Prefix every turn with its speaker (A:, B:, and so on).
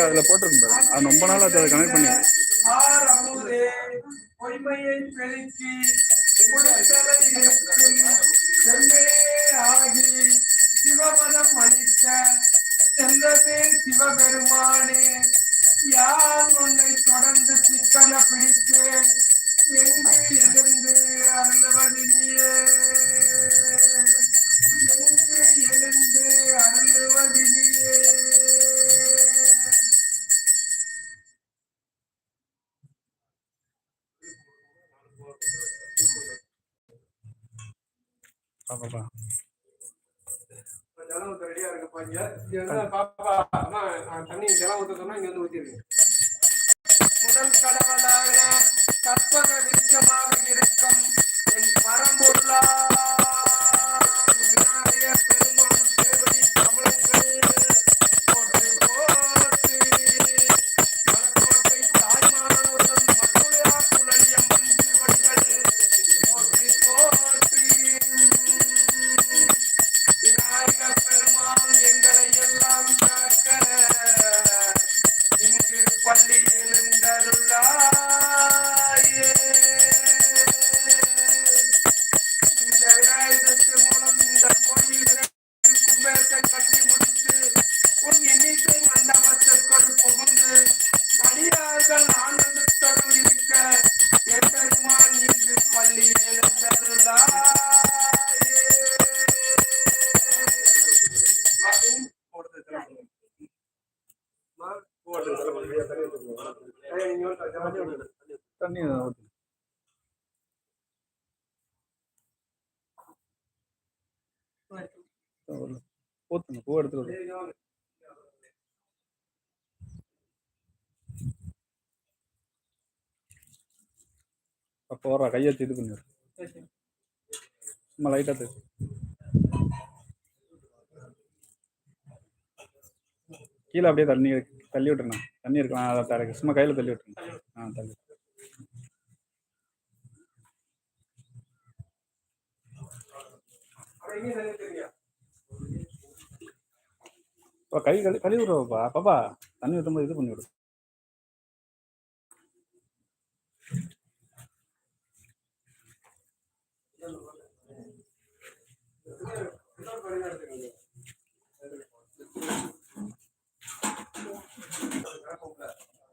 A: அதுல போட்டிருக்கும் பாரு. அது ரொம்ப நாள் அதை கனெக்ட் பண்ணி
B: பொய்மையை பெருக்கி ஆகி சிவமதம் அளித்த செல்லவே சிவபெருமானே யார் உன்னை தொடர்ந்து சிக்கல பிடித்தேன் எங்கு இருந்து அருள்வது நீயே
A: பாப்பா
B: ரெடியா இருக்குப்பா இங்க பாப்பா அம்மா தண்ணி ஜலம் ஊத்த சொன்னா இங்க வந்து ஊத்திருக்கு முதல்
A: தண்ணி ஊத்து ஊத்துங்க பூ எடுத்து அப்போ வர வச்சு இது பண்ணிடு சும்மா லைட்டாக தேச்சு கீழே அப்படியே தண்ணி தள்ளி விட்டுருண்ணா தண்ணி இருக்கலாம் அதை தடக்கு சும்மா கையில் தள்ளி விட்டுருங்க ஆ தள்ளி. கை கழி கழுவி விடுவாப்பா பாப்பா தண்ணி ஊற்றும்போது இது பண்ணி விடு.